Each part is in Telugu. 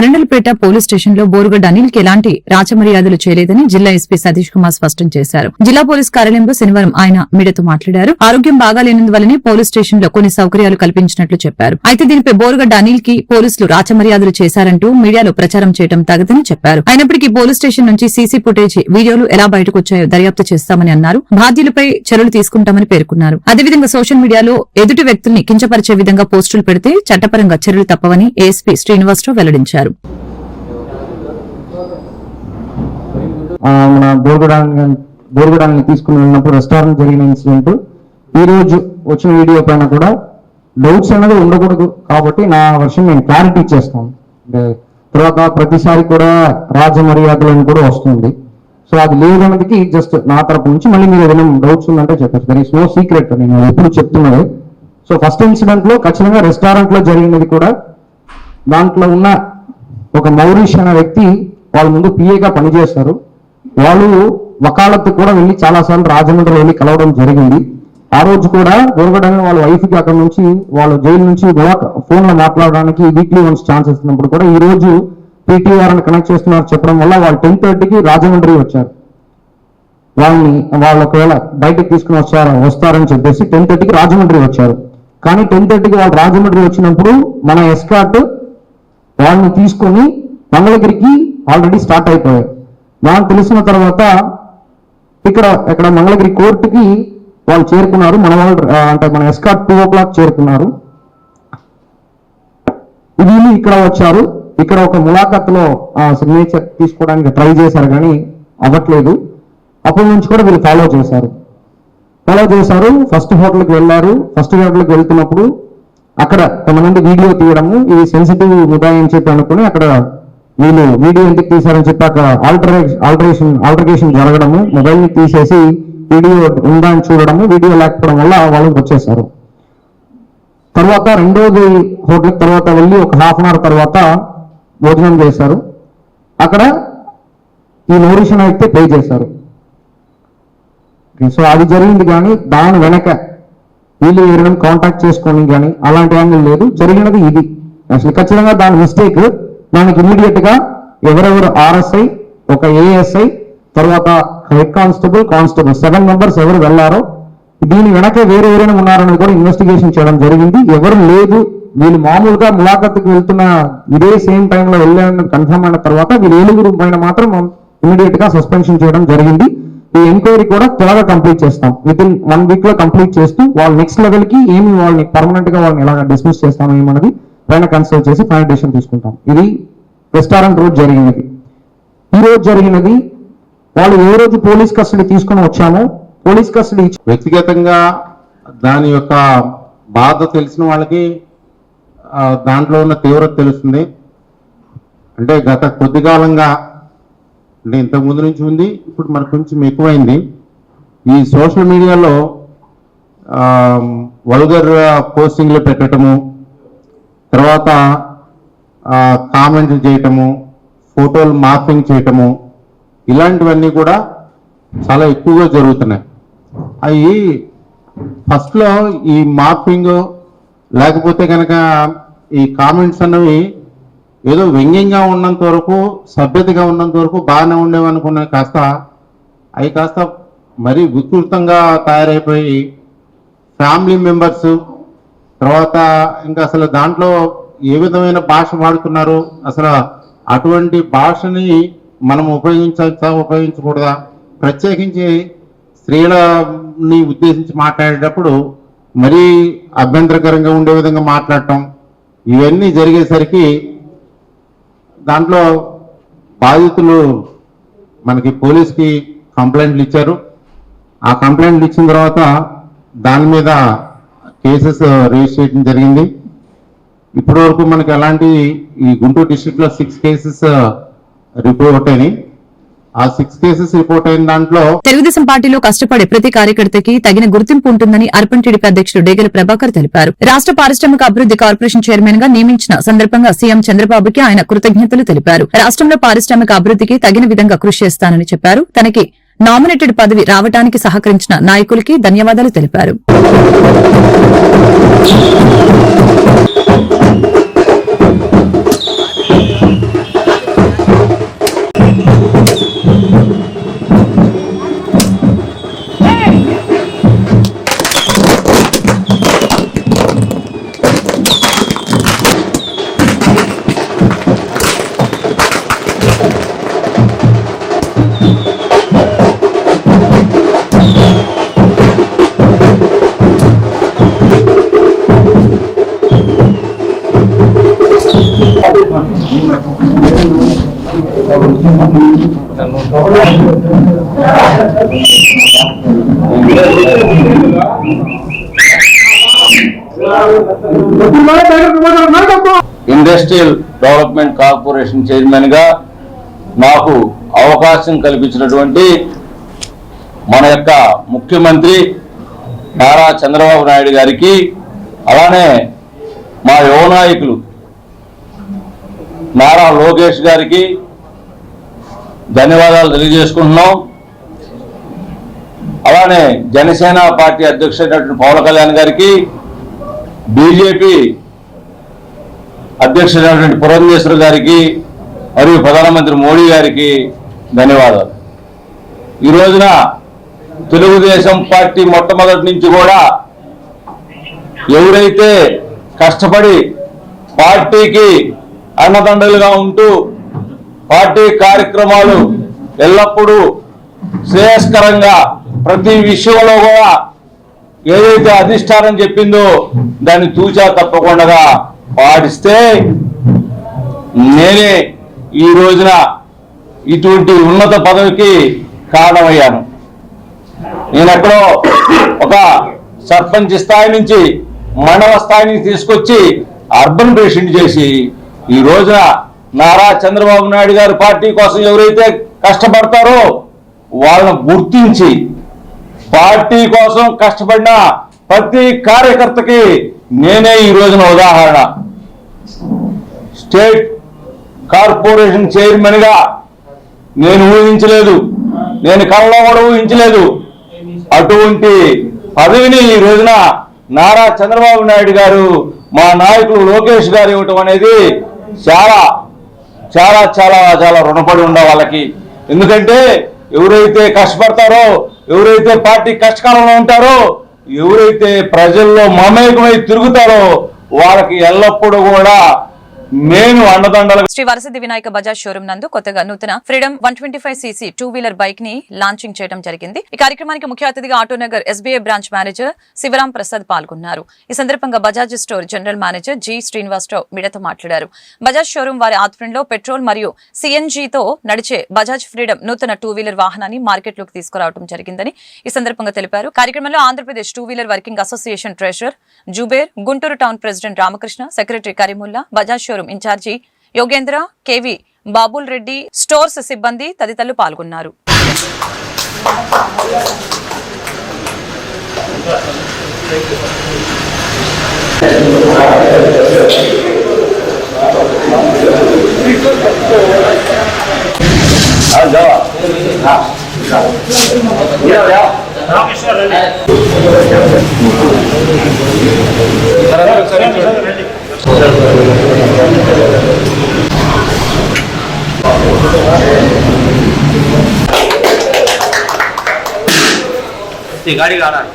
అరండలపేట పోలీస్ స్టేషన్లో బోరుగడ్డ అనిల్కి ఎలాంటి రాచమర్యాదలు చేయలేదని జిల్లా ఎస్పీ సతీష్ కుమార్ స్పష్టం చేశారు. జిల్లా పోలీస్ కార్యాలయంలో శనివారం ఆయన మీడియాతో మాట్లాడారు. ఆరోగ్యం బాగాలేనందువల్లనే పోలీస్ స్టేషన్లో కొన్ని సౌకర్యాలు కల్పించినట్లు చెప్పారు. అయితే దీనిపై బోరుగడ్డ అనిల్కి పోలీసులు రాచమర్యాదలు చేశారంటూ మీడియాలో ప్రచారం చేయడం తగదని చెప్పారు. అయినప్పటికీ పోలీస్ స్టేషన్ నుంచి సీసీ ఫుటేజ్ వీడియోలు ఎలా బయటకు వచ్చాయో దర్యాప్తు చేస్తామని అన్నారు. బాధ్యులపై చర్యలు తీసుకుంటామని పేర్కొన్నారు. అదేవిధంగా సోషల్ మీడియాలో ఎదుటి వ్యక్తుల్ని కించపరిచే విధంగా పోస్టులు పెడితే చట్టపరంగా చర్యలు తప్పవని ఏఎస్పీ శ్రీనివాసరావు వెల్లడించారు. ఆ, మన బోర్గడాన్ని బోర్గడాన్ని తీసుకుని వెళ్ళినప్పుడు రెస్టారెంట్ జరిగిన ఇన్సిడెంట్. ఈ రోజు వచ్చిన వీడియో పైన కూడా డౌట్స్ అనేది ఉండకూడదు కాబట్టి నా వర్షం నేను క్లారిటీ ఇచ్చేస్తాను. అంటే తర్వాత ప్రతిసారి కూడా రాజమర్యాదలు అని కూడా వస్తుంది. సో అది లేదన్నదికి జస్ట్ నా తరపు నుంచి మళ్ళీ మీరు ఏదైనా డౌట్స్ ఉందంటే చెప్పచ్చు దర్ ఇస్ నో సీక్రెట్ నేను ఎప్పుడు చెప్తున్నది. సో ఫస్ట్ ఇన్సిడెంట్లో ఖచ్చితంగా రెస్టారెంట్లో జరిగినది కూడా దాంట్లో ఉన్న ఒక మౌరీష్ అనే వ్యక్తి వాళ్ళ ముందు పిఏగా పనిచేస్తారు. వాళ్ళు వకాలత్తు కూడా వెళ్ళి చాలాసార్లు రాజమండ్రి వెళ్ళి కలవడం జరిగింది. ఆ రోజు కూడా దొరకడానికి వాళ్ళ వైఫ్కి అక్కడ నుంచి వాళ్ళ జైలు నుంచి ఫోన్ ఫోన్లో మాట్లాడడానికి వీక్లీ వన్స్ ఛాన్స్ ఇస్తున్నప్పుడు కూడా ఈ రోజు పీటీఆర్ అని కనెక్ట్ చేస్తున్నారు చెప్పడం వల్ల వాళ్ళు టెన్ థర్టీకి రాజమండ్రి వచ్చారు. వాళ్ళని వాళ్ళు ఒకవేళ బయటకు తీసుకుని వస్తారా వస్తారని చెప్పేసి టెన్ థర్టీకి రాజమండ్రి వచ్చారు. కానీ టెన్ థర్టీకి వాళ్ళు రాజమండ్రి వచ్చినప్పుడు మన ఎస్కాట్ వాళ్ళని తీసుకొని మంగళగిరికి ఆల్రెడీ స్టార్ట్ అయిపోయాయి. నాకు తెలిసిన తర్వాత ఇక్కడ ఇక్కడ మంగళగిరి కోర్టుకి వాళ్ళు చేరుకున్నారు. మన వాళ్ళు అంటే మన ఎస్కాట్ టూ ఓ క్లాక్ చేరుకున్నారు. వీళ్ళు ఇక్కడ వచ్చారు. ఇక్కడ ఒక ములాఖత్లో సిగ్నేచర్ తీసుకోవడానికి ట్రై చేశారు కానీ అవ్వట్లేదు. అప్పటి నుంచి కూడా వీళ్ళు ఫాలో చేశారు. ఫాలో చేశారు. ఫస్ట్ హోటల్కి వెళ్ళారు. ఫస్ట్ హోటల్కి వెళ్తున్నప్పుడు అక్కడ కొంతమంది వీడియో తీయడము ఇది సెన్సిటివ్ ఉదాయం అని చెప్పి అనుకుని అక్కడ వీళ్ళు వీడియో ఎందుకు తీశారని చెప్పి అక్కడ ఆల్టరే ఆల్టరేషన్ ఆల్టరేషన్ జరగడము మొబైల్ని తీసేసి వీడియో ఉందా అని చూడడము వీడియో లేకపోవడం వల్ల వాళ్ళకి వచ్చేసారు తర్వాత రెండోది హోటల్ తర్వాత వెళ్ళి ఒక హాఫ్ అన్ అవర్ తర్వాత భోజనం చేశారు. అక్కడ ఈ నోరిషన్ అయితే పే చేశారు. సో అది జరిగింది కానీ దాని వెనక వీళ్ళు ఎవరైనా కాంటాక్ట్ చేసుకోండి కానీ అలాంటి యాంగిల్ లేదు. జరిగినది ఇది. అసలు ఖచ్చితంగా దాని మిస్టేక్ దానికి ఇమీడియట్గా ఎవరెవరు ఆర్ఎస్ఐ ఒక ఏఎస్ఐ తర్వాత head constable constable seven members ఎవరు వెళ్ళారో దీని వెనక వేరే ఎవరైనా ఉన్నారని కూడా ఇన్వెస్టిగేషన్ చేయడం జరిగింది. ఎవరు లేదు. వీళ్ళు మామూలుగా ములాఖత్కి వెళ్తున్న ఇదే సేమ్ టైంలో వెళ్ళారని కన్ఫర్మ్ అయిన తర్వాత వీళ్ళు ఏలుగురు పైన మాత్రం ఇమీడియట్గా సస్పెన్షన్ చేయడం జరిగింది. ఈ ఎంక్వైరీ కూడా త్వరగా కంప్లీట్ చేస్తాం. విత్ ఇన్ వన్ వీక్లో కంప్లీట్ చేస్తూ వాళ్ళు నెక్స్ట్ లెవెల్కి ఏమి వాళ్ళని పర్మనెంట్గా వాళ్ళని ఎలా డిస్మిస్ చేస్తాం ఏమన్నది పైన కన్సల్ట్ చేసి ఫైనల్ డిసిషన్ తీసుకుంటాం. ఇది రెస్టారెంట్ రోజు జరిగినది. ఈ రోజు జరిగినది వాళ్ళు ఏ రోజు పోలీస్ కస్టడీ తీసుకొని వచ్చామో పోలీస్ కస్టడీ వ్యక్తిగతంగా దాని యొక్క బాధ తెలిసిన వాళ్ళకి దాంట్లో ఉన్న తీవ్రత తెలుస్తుంది. అంటే గత కొద్ది కాలంగా అంటే ఇంతకు ముందు నుంచి ఉంది ఇప్పుడు మనకు కొంచెం ఎక్కువైంది. ఈ సోషల్ మీడియాలో వల్గర్ పోస్టింగ్లు పెట్టడము తర్వాత కామెంట్లు చేయటము ఫోటోలు మార్పింగ్ చేయటము ఇలాంటివన్నీ కూడా చాలా ఎక్కువగా జరుగుతున్నాయి. అవి ఫస్ట్లో ఈ మార్పింగ్ లేకపోతే కనుక ఈ కామెంట్స్ అన్నవి ఏదో వ్యంగ్యంగా ఉన్నంత వరకు సభ్యతగా ఉన్నంత వరకు బాగానే ఉండేవి కాస్త అవి కాస్త మరీ వికృతంగా తయారైపోయి ఫ్యామిలీ మెంబర్స్ తర్వాత ఇంకా అసలు దాంట్లో ఏ విధమైన భాష వాడుతున్నారు? అసలు అటువంటి భాషని మనం ఉపయోగించవచ్చా ఉపయోగించకూడదా? ప్రత్యేకించి స్త్రీలని ఉద్దేశించి మాట్లాడేటప్పుడు మరీ అభ్యంతరకరంగా ఉండే విధంగా మాట్లాడటం ఇవన్నీ జరిగేసరికి దాంట్లో బాధితులు మనకి పోలీస్కి కంప్లైంట్లు ఇచ్చారు. ఆ కంప్లైంట్లు ఇచ్చిన తర్వాత దాని మీద కేసెస్ రిజిస్టర్ చేయడం జరిగింది. ఇప్పటి వరకు మనకి ఎలాంటి ఈ గుంటూరు డిస్టిక్లో సిక్స్ కేసెస్ రిపోర్ట్ అయినాయి. ఆ సిక్స్ కేసెస్ రిపోర్ట్ అయిన దాంట్లో తెలుగుదేశం పార్టీలో కష్టపడే ప్రతి కార్యకర్తకి తగిన గుర్తింపు ఉంటుందని అర్పణ్ టీడీపీ అధ్యక్షుడు డేగల ప్రభాకర్ తెలిపారు. రాష్ట్ర పారిశ్రామిక అభివృద్ది కార్పొరేషన్ చైర్మన్గా నియమించిన సందర్భంగా సీఎం చంద్రబాబుకి ఆయన కృతజ్ఞతలు తెలిపారు. రాష్ట్రంలో పారిశ్రామిక అభివృద్దికి తగిన విధంగా కృషి చేస్తానని చెప్పారు. తనకి నామినేటెడ్ పదవి రావడానికి సహకరించిన నాయకులకి ధన్యవాదాలు తెలిపారు. ఇండస్ట్రియల్ డెవలప్మెంట్ కార్పొరేషన్ చైర్మన్గా నాకు అవకాశం కల్పించినటువంటి మన యొక్క ముఖ్యమంత్రి నారా చంద్రబాబు నాయుడు గారికి అలానే మా యువనాయకులు నారా లోకేష్ గారికి ధన్యవాదాలు తెలియజేసుకుంటున్నాం. అలానే జనసేన పార్టీ అధ్యక్షుడైనటువంటి పవన్ కళ్యాణ్ గారికి బీజేపీ అధ్యక్షుడైనటువంటి పురంధేశ్వర్ గారికి మరియు ప్రధానమంత్రి మోడీ గారికి ధన్యవాదాలు. ఈ రోజున తెలుగుదేశం పార్టీ మొట్టమొదటి నుంచి కూడా ఎవరైతే కష్టపడి పార్టీకి అన్నదండలుగా ఉంటూ పార్టీ కార్యక్రమాలు ఎల్లప్పుడూ శ్రేయస్కరంగా ప్రతి విషయంలో కూడా ఏదైతే అధిష్టానం చెప్పిందో దాన్ని తూచా తప్పకుండా పాటిస్తే నేనే ఈ రోజున ఇటువంటి ఉన్నత పదవికి కారణమయ్యాను. నేను ఎక్కడో ఒక సర్పంచ్ స్థాయి నుంచి మండల స్థాయి నుంచి తీసుకొచ్చి అర్బన్ పేషెంట్ చేసి ఈ రోజున నారా చంద్రబాబు నాయుడు గారి పార్టీ కోసం ఎవరైతే కష్టపడతారో వాళ్ళని గుర్తించి పార్టీ కోసం కష్టపడిన ప్రతి కార్యకర్తకి నేనే ఈ రోజున ఉదాహరణ. స్టేట్ కార్పొరేషన్ చైర్మన్గా నేను ఊహించలేదు. నేను కళ్ళలో కూడా ఊహించలేదు. అటువంటి పదవిని ఈ రోజున నారా చంద్రబాబు నాయుడు గారు మా నాయకులు లోకేష్ గారు ఇవ్వటం అనేది చాలా చాలా చాలా చాలా రుణపడి ఉండ వాళ్ళకి. ఎందుకంటే ఎవరైతే కష్టపడతారో ఎవరైతే పార్టీ కష్టకాలంలో ఉంటారో ఎవరైతే ప్రజల్లో మమేకమై తిరుగుతారో వాళ్ళకి ఎల్లప్పుడూ కూడా నేను అండదండలు శ్రీ వరసిద్ధి వినాయక బజాజ్ షోరూమ్ నందు కొత్తగా నూతన Freedom one twenty five CC two wheeler బైక్ని లాంచింగ్ చేయడం జరిగింది. ఈ కార్యక్రమానికి ముఖ్య అతిథిగా Autonagar SBI branch manager Shivaram Prasad పాల్గొన్నారు. ఈ సందర్భంగా Bajaj store general manager G Srinivasarao మీడియాతో మాట్లాడారు. బజాజ్ షోరూమ్ వారి ఆధ్వర్యంలో పెట్రోల్ మరియు సిఎన్జితో నడిచే బజాజ్ ఫ్రీడమ్ నూతన టూ వీలర్ వాహనాన్ని మార్కెట్లోకి తీసుకురావడం జరిగిందని ఈ సందర్భంగా తెలిపారు. కార్యక్రమంలో Andhra Pradesh two wheeler working association treasurer Zuber Guntur town president Ramakrishna secretary Karimulla Bajaj showroom incharge Yogendra KV Babul Reddy stores సిబ్బంది తదితరులు పాల్గొన్నారు. गाड़ी गा रहा गाड़ी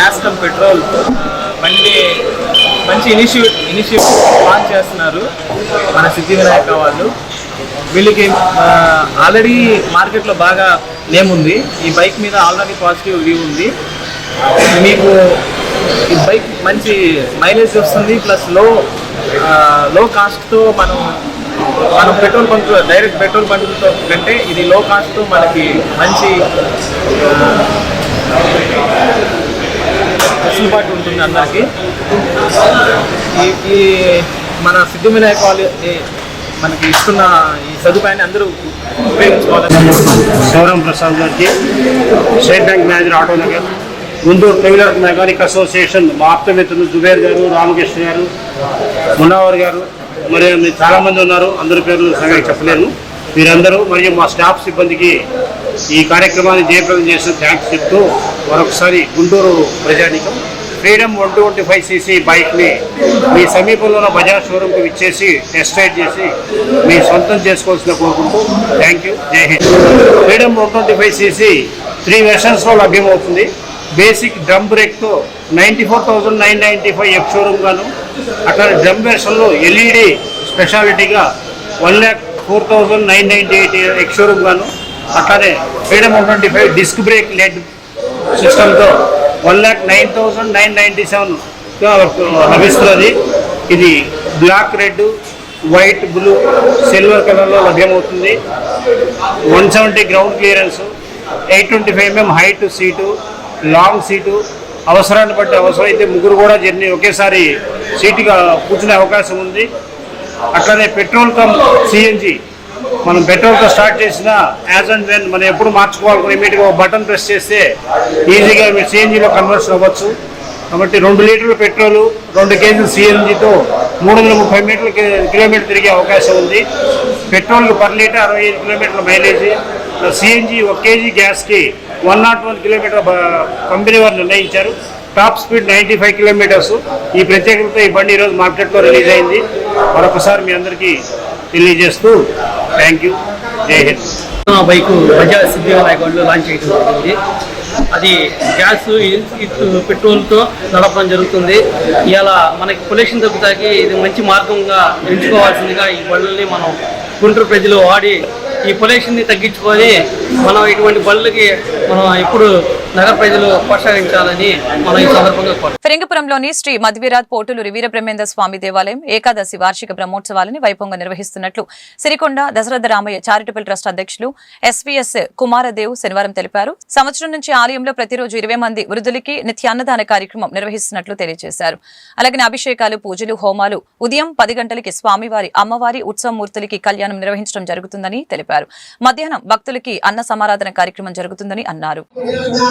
Gas cum petrol బండి మంచి ఇనిషియే ఇనిషియేటివ్ లాంచ్ చేస్తున్నారు మన సిద్ధి వినాయక వాళ్ళు. వీళ్ళకి ఆల్రెడీ మార్కెట్లో బాగా నేమ్ ఉంది. ఈ బైక్ మీద ఆల్రెడీ పాజిటివ్ వ్యూ ఉంది. మీకు ఈ బైక్ మంచి మైలేజ్ వస్తుంది ప్లస్లో లో కాస్ట్తో మనం మనం పెట్రోల్ బంక్ డైరెక్ట్ పెట్రోల్ బంకులతో కంటే ఇది లో కాస్ట్తో మనకి మంచి వెసులుబాటు ఉంటుంది అందరికీ. ఈ ఈ మన సిద్ధు వినాయక వాళ్ళు మనకి ఇస్తున్న ఈ సదుపాయాన్ని అందరూ ఉపయోగించుకోవాలి శివరాం ప్రసాద్ గారికి state bank manager Autonagar Guntur trailer mechanic association మా ఆప్తమిత్రులు జుబేర్ గారు రామకృష్ణ గారు మున్నావర్ గారు మరి మీరు ఉన్నారు. అందరి పేర్లు సరిగా చెప్పలేను. మీరందరూ మరియు మా స్టాఫ్ సిబ్బందికి ఈ కార్యక్రమాన్ని జయప్రదం చేసిన థ్యాంక్స్ చెప్తూ మరొకసారి గుంటూరు ప్రజానికం. Freedom one twenty five CC బైక్ని మీ సమీపంలో ఉన్న బజాజ్ షోరూమ్కి ఇచ్చేసి టెస్ట్ రైడ్ చేసి మీ సొంతం చేసుకోవాల్సిన కోరుకుంటూ thank you. Jai Hind. Freedom one twenty five CC three వెర్షన్స్లో లభ్యమవుతుంది. Basic drum బ్రేక్తో ninety four thousand nine ninety five F showroom గాను అట్లా డ్రమ్ వెర్షన్లో LED స్పెషాలిటీగా one lakh four thousand nine ninety eight ex showroom గాను అట్లానే Freedom one twenty five disc brake LED సిస్టంతో one lakh nine thousand nine ninety seven లభిస్తుంది ఇది black red white blue silver కలర్లో లభ్యమవుతుంది. One seventy ground clearance eight twenty five MM height seat long seat అవసరాన్ని బట్టి అవసరమైతే ముగ్గురు కూడా జర్నీ ఒకేసారి సీటుగా కూర్చునే అవకాశం ఉంది. అట్లనే పెట్రోల్ కమ్ సిఎన్జి మనం పెట్రోల్తో స్టార్ట్ చేసిన యాజ్ అండ్ వెన్ మనం ఎప్పుడు మార్చుకోవాలనుకున్న ఇమీడియట్గా ఒక బటన్ ప్రెస్ చేస్తే ఈజీగా మీరు సిఎన్జిలో కన్వర్షన్ అవ్వచ్చు. కాబట్టి రెండు లీటర్ల పెట్రోలు రెండు కేజీలు సిఎన్జితో మూడు వందల ముప్పై మీటర్ల కిలోమీటర్ తిరిగే అవకాశం ఉంది. పెట్రోల్ పర్ లీటర్ అరవై ఐదు కిలోమీటర్ల మైలేజ్. సిఎన్జి ఒక KG గ్యాస్కి one nought one kilometre company వారు నిర్ణయించారు. Top speed ninety five kilometres ఈ ప్రత్యేకతతో ఈ బండి ఈరోజు మార్కెట్లో రిలీజ్ అయింది. మరొకసారి మీ అందరికీ తెలియజేస్తూ thank you Jai Hind. Bike Bajaj Siddhi వినాయకుడిలో launch చేయడం జరిగింది. అది గ్యాస్ పెట్రోల్తో నడపడం జరుగుతుంది. ఇలా మనకి పొల్యూషన్ తగ్గుతాకి ఇది మంచి మార్గంగా ఎంచుకోవాల్సిందిగా ఈ బళ్ళని మనం గుంటూరు ప్రజలు వాడి ఈ పొల్యూషన్ని తగ్గించుకొని మనం ఇటువంటి బళ్ళకి మనం ఎప్పుడు నగర ప్రజలు మనం ఈ సందర్భంగా శ్రీ మధ్వీరాజ్ పోటులూరి వీరబ్రహ్మేంద్ర స్వామి దేవాలయం ఏకాదశి వార్షిక బ్రహ్మోత్సవాలని వైభవంగా నిర్వహిస్తున్నట్లు సిరికొండ దశరథ రామయ్య చారిటబుల్ ట్రస్ట్ అధ్యక్షులు ఎస్వీఎస్ కుమారదేవ్ శనివారం తెలిపారు. సంవత్సరం నుంచి ఆలయంలో ప్రతిరోజు ఇరవై మంది వృద్ధులకి నిత్యాన్నదాన కార్యక్రమం నిర్వహిస్తున్నట్లు తెలియజేశారు. అలాగే అభిషేకాలు పూజలు హోమాలు ఉదయం పది గంటలకి స్వామివారి అమ్మవారి ఉత్సవమూర్తులకి కళ్యాణం నిర్వహించడం జరుగుతుందని తెలిపారు. మధ్యాహ్నం భక్తులకి అన్న సమారాధన కార్యక్రమం జరుగుతుందని అన్నారు.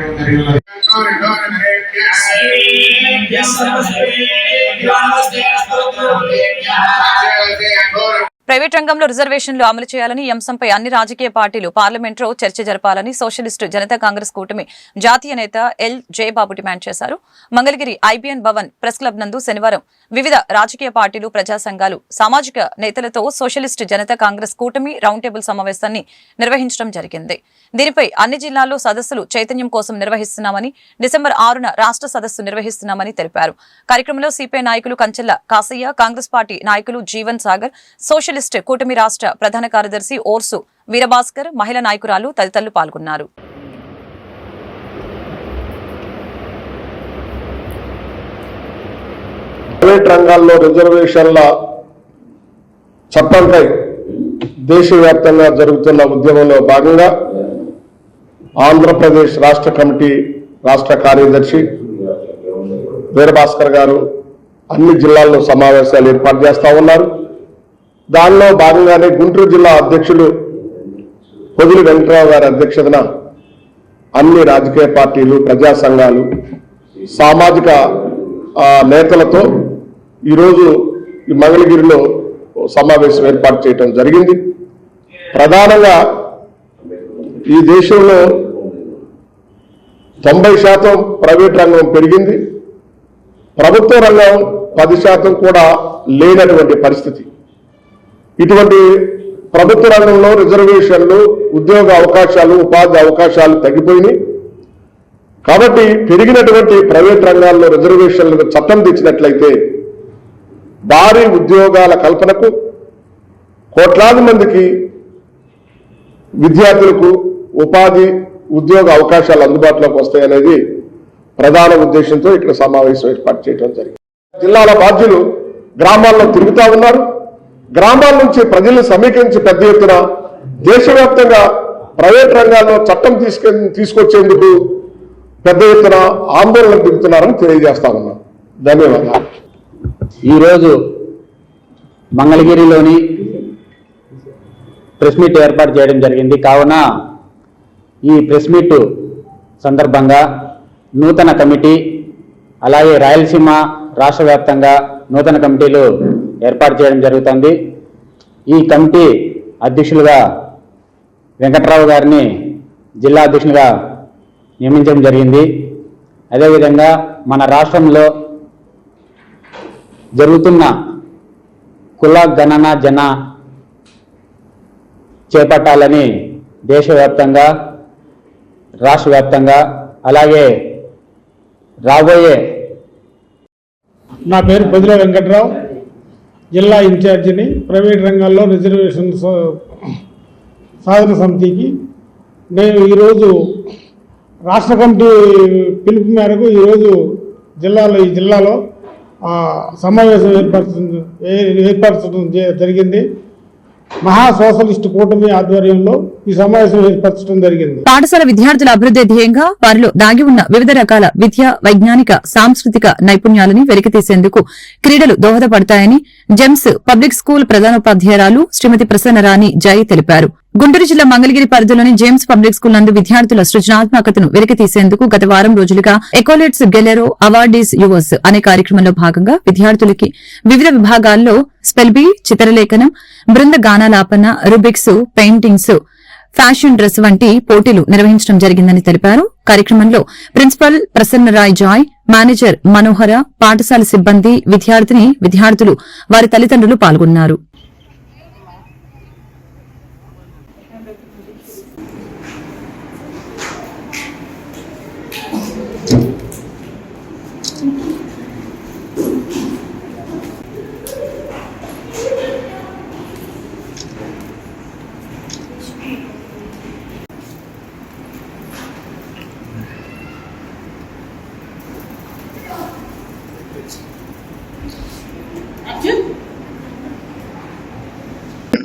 కార్యక్రమం జరిగినది ప్రైవేట్ రంగంలో రిజర్వేషన్లు అమలు చేయాలని అంశంపై అన్ని రాజకీయ పార్టీలు పార్లమెంట్లో చర్చ జరపాలని సోషలిస్టు జనతా కాంగ్రెస్ కూటమి జాతీయ నేత ఎల్ జయబాబు డిమాండ్ చేశారు. Mangalagiri IBN Bhavan press club నందు శనివారం వివిధ రాజకీయ పార్టీలు ప్రజా సంఘాలు సామాజిక నేతలతో సోషలిస్టు జనతా కాంగ్రెస్ కూటమి రౌండ్ టేబుల్ సమావేశాన్ని నిర్వహించడం జరిగింది. దీనిపై అన్ని జిల్లాల్లో సదస్సులు చైతన్యం కోసం నిర్వహిస్తున్నామని డిసెంబర్ ఆరున రాష్ట్ర సదస్సు నిర్వహిస్తున్నామని తెలిపారు. కార్యక్రమంలో సిపిఐ నాయకులు కంచెల్ల కాసయ్య కాంగ్రెస్ పార్టీ నాయకులు జీవన్ సాగర్ సోషలిస్ట్ కూటమి రాష్ట్ర ప్రధాన కార్యదర్శి ఓర్సు వీరభాస్కర్ మహిళా నాయకురాలు తదితరులు పాల్గొన్నారు. ప్రైవేట్ రంగాల్లో రిజర్వేషన్ల చట్టంపై దేశవ్యాప్తంగా జరుగుతున్న ఉద్యమంలో భాగంగా ఆంధ్రప్రదేశ్ రాష్ట్ర కమిటీ రాష్ట్ర కార్యదర్శి వీరభాస్కర్ గారు అన్ని జిల్లాల్లో సమావేశాలు ఏర్పాటు చేస్తా ఉన్నారు. దానిలో భాగంగానే గుంటూరు జిల్లా అధ్యక్షులు పొదులు వెంకటరావు గారి అధ్యక్షతన అన్ని రాజకీయ పార్టీలు ప్రజా సంఘాలు సామాజిక నేతలతో ఈరోజు ఈ మంగళగిరిలో సమావేశం ఏర్పాటు చేయడం జరిగింది. ప్రధానంగా ఈ దేశంలో తొంభై శాతం ప్రైవేట్ రంగం పెరిగింది. ప్రభుత్వ రంగం పది శాతం కూడా లేనటువంటి పరిస్థితి. ఇటువంటి ప్రభుత్వ రంగంలో రిజర్వేషన్లు ఉద్యోగ అవకాశాలు ఉపాధి అవకాశాలు తగ్గిపోయినాయి. కాబట్టి పెరిగినటువంటి ప్రైవేట్ రంగాల్లో రిజర్వేషన్లకు చట్టం తెచ్చినట్లయితే భారీ ఉద్యోగాల కల్పనకు కోట్లాది మందికి విద్యార్థులకు ఉపాధి ఉద్యోగ అవకాశాలు అందుబాటులోకి వస్తాయనేది ప్రధాన ఉద్దేశంతో ఇక్కడ సమావేశం ఏర్పాటు చేయడం జరిగింది. జిల్లాల బాధ్యులు గ్రామాల్లో తిరుగుతూ ఉన్నారు. గ్రామాల నుంచి ప్రజలు సమీకరించి పెద్ద ఎత్తున దేశవ్యాప్తంగా ప్రైవేట్ రంగాల్లో చట్టం తీసుకు తీసుకొచ్చేందుకు పెద్ద ఎత్తున ఆందోళన దిగుతున్నారని తెలియజేస్తా ఉన్నాం. ధన్యవాదాలు. ఈరోజు మంగళగిరిలోని ప్రెస్ మీట్ ఏర్పాటు చేయడం జరిగింది. కావున ఈ ప్రెస్ మీట్ సందర్భంగా నూతన కమిటీ అలాగే రాయలసీమ రాష్ట్ర వ్యాప్తంగా నూతన కమిటీలు ఏర్పాటు చేయడం జరుగుతుంది. ఈ కమిటీ అధ్యక్షులుగా వెంకట్రావు గారిని జిల్లా అధ్యక్షునిగా నియమించడం జరిగింది. అదేవిధంగా మన రాష్ట్రంలో జరుగుతున్న కుల గణన జన చేపట్టాలని దేశవ్యాప్తంగా రాష్ట్ర వ్యాప్తంగా అలాగే రాబోయే నా పేరు పొదిల వెంకట్రావు. జిల్లా ఇన్ఛార్జిని ప్రైవేట్ రంగాల్లో రిజర్వేషన్ స- సాధన సమితికి. నేను ఈరోజు రాష్ట్ర కమిటీ పిలుపు మేరకు ఈరోజు జిల్లాలో ఈ జిల్లాలో సమావేశం ఏర్పరచడం ఏర్పరచడం జరిగింది. మహా సోషలిస్ట్ కూటమి ఆధ్వర్యంలో ఈ సమావేశం ఏర్పరచడం జరిగింది. పాఠశాల విద్యార్థుల అభివృద్ధి ధ్యేయంగా వారిలో దాగి ఉన్న వివిధ రకాల విద్య వైజ్ఞానిక సాంస్కృతిక నైపుణ్యాలని వెలికితీసేందుకు క్రీడలు దోహదపడతాయని జెమ్స్ పబ్లిక్ స్కూల్ ప్రధానోపాధ్యాయురాలు శ్రీమతి ప్రసన్నరాణి జై తెలిపారు. గుంటూరు జిల్లా మంగళగిరి పరిధిలోని జేమ్స్ పబ్లిక్ స్కూల్ నందు విద్యార్థుల సృజనాత్మకతను వెలికితీసేందుకు గత వారం రోజులుగా ఎకోలెట్స్ గెలెరో అవార్డీస్ యువర్స్ అనే కార్యక్రమంలో భాగంగా విద్యార్థులకి వివిధ విభాగాల్లో స్పెల్బీ చిత్రలేఖనం బృంద గానాలాపన రుబిక్స్ పెయింటింగ్స్ ఫ్యాషన్ డ్రెస్ వంటి పోటీలు నిర్వహించడం జరిగిందని తెలిపారు. కార్యక్రమంలో principal Prasannarai Joy manager Manohara పాఠశాల సిబ్బంది విద్యార్థిని విద్యార్థులు వారి తల్లిదండ్రులు పాల్గొన్నారు.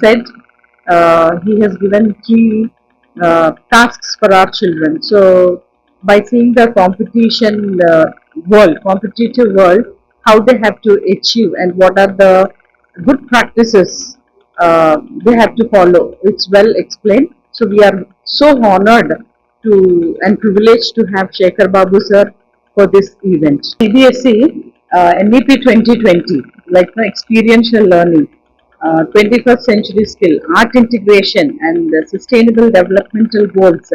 Said uh, he has given three uh, tasks for our children. So by seeing the competition uh, world, competitive world, how they have to achieve and what are the good practices uh, they have to follow. It's well explained. So we are so honored to and privileged to have Shekhar Babu sir for this event. CBSE uh, NEP 2020, like no experiential learning, uh, 21st century skill, art integration, and sustainable developmental goals.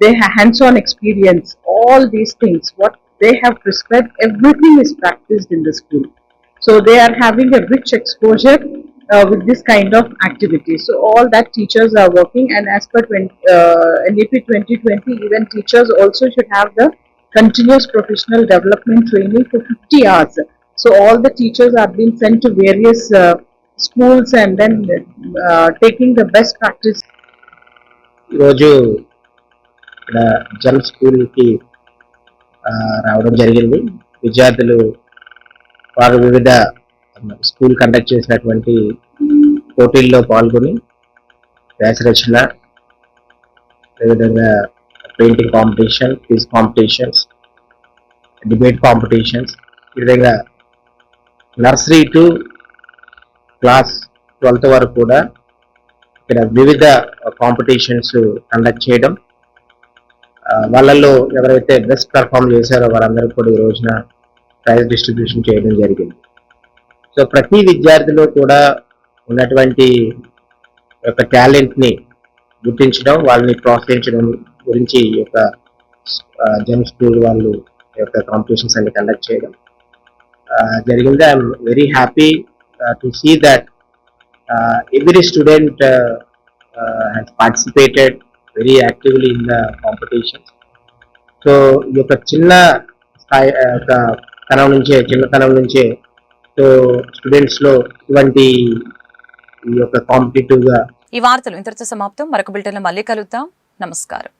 They have hands-on experience. All these things, what they have prescribed, everything is practiced in the school. So they are having a rich exposure uh, with this kind of activity. So all that teachers are working, and as per 20, uh, NEP 2020, even teachers also should have the continuous professional development training for 50 hours. So all the teachers are being sent to various uh, schools and then uh, taking the best practice. ఈరోజు ఇక్కడ జల్ స్కూల్కి రావడం జరిగింది. విద్యార్థులు వారు వివిధ స్కూల్ కండక్ట్ చేసినటువంటి పోటీల్లో పాల్గొని రచన అదేవిధంగా painting competition quiz competitions debate competitions ఈ విధంగా నర్సరీ టు క్లాస్ ట్వెల్త్ వరకు కూడా ఇక్కడ వివిధ కాంపిటీషన్స్ కండక్ట్ చేయడం. వాళ్ళల్లో ఎవరైతే బెస్ట్ పెర్ఫామ్ చేశారో వారందరికీ కూడా ఈ రోజున ప్రైజ్ డిస్ట్రిబ్యూషన్ చేయడం జరిగింది. సో ప్రతి విద్యార్థిలో కూడా ఉన్నటువంటి యొక్క టాలెంట్ని గుర్తించడం వాళ్ళని ప్రోత్సహించడం గురించి ఈ యొక్క జెమ్ స్కూల్ వాళ్ళు యొక్క కాంపిటీషన్స్ అన్ని కండక్ట్ చేయడం. జరిగింది I'm very happy to see that uh, every student uh, uh, has participated very actively in the competitions. So ఈ యొక్క చిన్న స్థాయి uh, యొక్క తనం నుంచే చిన్నతనం నుంచే సో స్టూడెంట్స్లో ఇటువంటి ఈ యొక్క కాంపిటేటివ్గా ఈ వార్తలు ఇంతటితో సమాప్తం. మరొక బులెటిన్ మళ్ళీ కలుద్దాం. నమస్కారం.